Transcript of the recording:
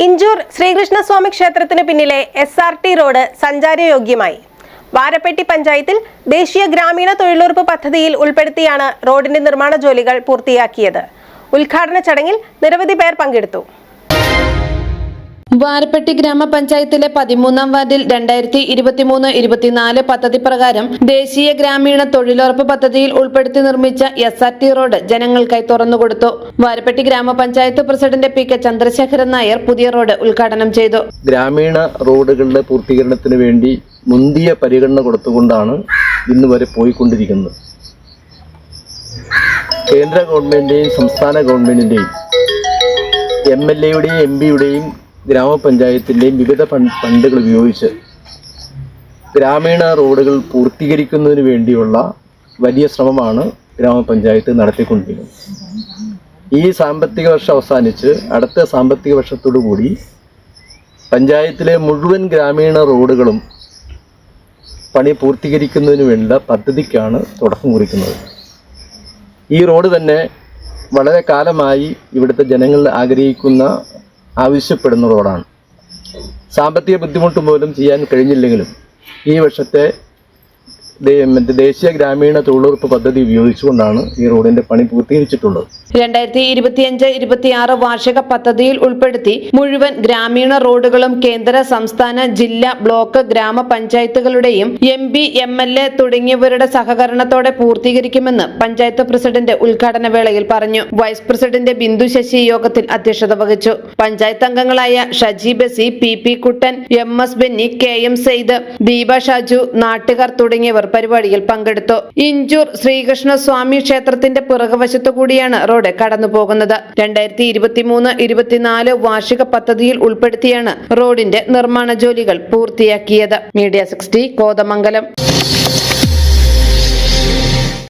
ഇഞ്ചൂർ ശ്രീകൃഷ്ണസ്വാമി ക്ഷേത്രത്തിന് പിന്നിലെ S R T road സഞ്ചാരയോഗ്യമായി. വാരപ്പെട്ടി പഞ്ചായത്തിൽ ദേശീയ ഗ്രാമീണ തൊഴിലുറപ്പ് പദ്ധതിയിൽ ഉൾപ്പെടുത്തിയാണ് റോഡിന്റെ നിർമ്മാണ ജോലികൾ പൂർത്തിയാക്കിയത്. ഉദ്ഘാടന ചടങ്ങിൽ നിരവധി പേർ പങ്കെടുത്തു. വാരപ്പെട്ടി ഗ്രാമപഞ്ചായത്തിലെ പതിമൂന്നാം വാർഡിൽ രണ്ടായിരത്തി ഇരുപത്തിമൂന്ന് ഇരുപത്തിനാല് പദ്ധതി പ്രകാരം ദേശീയ ഗ്രാമീണ തൊഴിലുറപ്പ് പദ്ധതിയിൽ ഉൾപ്പെടുത്തി നിർമ്മിച്ച എസ് ആർ ടി റോഡ് ജനങ്ങൾക്കായി തുറന്നുകൊടുത്തു. വാരപ്പെട്ടി ഗ്രാമപഞ്ചായത്ത് president P K Chandrasekharan Nair പുതിയ റോഡ് ഉദ്ഘാടനം ചെയ്തു. ഗ്രാമീണ റോഡുകളുടെ പൂർത്തീകരണത്തിന് വേണ്ടി മുന്തിയ പരിഗണന കൊടുത്തുകൊണ്ടാണ് ഇന്ന് വരെ പോയിക്കൊണ്ടിരിക്കുന്നത്. കേന്ദ്ര ഗവൺമെന്റിന്റെയും സംസ്ഥാന ഗവൺമെന്റിന്റെയും എം എൽ എയുടെയും എം പിയുടെയും ഗ്രാമപഞ്ചായത്തിന്റെയും വിവിധ ഫണ്ട് ഫണ്ടുകൾ ഉപയോഗിച്ച് ഗ്രാമീണ റോഡുകൾ പൂർത്തീകരിക്കുന്നതിന് വേണ്ടിയുള്ള വലിയ ശ്രമമാണ് ഗ്രാമപഞ്ചായത്ത് നടത്തിക്കൊണ്ടിരിക്കുന്നത്. ഈ സാമ്പത്തിക വർഷം അവസാനിച്ച് അടുത്ത സാമ്പത്തിക വർഷത്തോടു കൂടി പഞ്ചായത്തിലെ മുഴുവൻ ഗ്രാമീണ റോഡുകളും പണി പൂർത്തീകരിക്കുന്നതിന് വേണ്ട പദ്ധതിക്കാണ് തുടക്കം കുറിക്കുന്നത്. ഈ റോഡ് തന്നെ വളരെ കാലമായി ഇവിടുത്തെ ജനങ്ങൾ ആഗ്രഹിക്കുന്ന ആവശ്യപ്പെടുന്ന റോഡാണ് സാമ്പത്തിക ബുദ്ധിമുട്ട് പോലും ചെയ്യാൻ കഴിഞ്ഞില്ലെങ്കിലും ഈ വർഷത്തെ ദേശീയ ഗ്രാമീണ തൊഴിലുറപ്പ് പദ്ധതി ഉപയോഗിച്ചുകൊണ്ടാണ് ഈ റോഡിന്റെ പണി പൂർത്തീകരിച്ചിട്ടുള്ളത്. രണ്ടായിരത്തി ഇരുപത്തിയഞ്ച് ഇരുപത്തിയാറ് വാർഷിക പദ്ധതിയിൽ ഉൾപ്പെടുത്തി മുഴുവൻ ഗ്രാമീണ റോഡുകളും കേന്ദ്ര സംസ്ഥാന ജില്ലാ block ഗ്രാമപഞ്ചായത്തുകളുടെയും M P M L A തുടങ്ങിയവരുടെ സഹകരണത്തോടെ പൂർത്തീകരിക്കുമെന്ന് പഞ്ചായത്ത് പ്രസിഡന്റ് ഉദ്ഘാടന വേളയിൽ പറഞ്ഞു. വൈസ് പ്രസിഡന്റ് ബിന്ദു ശശി യോഗത്തിൽ അധ്യക്ഷത വഹിച്ചു. പഞ്ചായത്ത് അംഗങ്ങളായ Shaji Basi P P Kuttan M S Benny K M Sayed Deepa Shaju നാട്ടുകാർ തുടങ്ങിയവർ പരിപാടിയിൽ പങ്കെടുത്തു. ഇഞ്ചൂർ ശ്രീകൃഷ്ണ സ്വാമി ക്ഷേത്രത്തിന്റെ പിറകുവശത്തു കൂടിയാണ് റോഡ് കടന്നു പോകുന്നത് രണ്ടായിരത്തി ഇരുപത്തിമൂന്ന് ഇരുപത്തിനാല് വാർഷിക പദ്ധതിയിൽ ഉൾപ്പെടുത്തിയാണ് റോഡിന്റെ നിർമ്മാണ ജോലികൾ പൂർത്തിയാക്കിയത്. Media sixty Kothamangalam.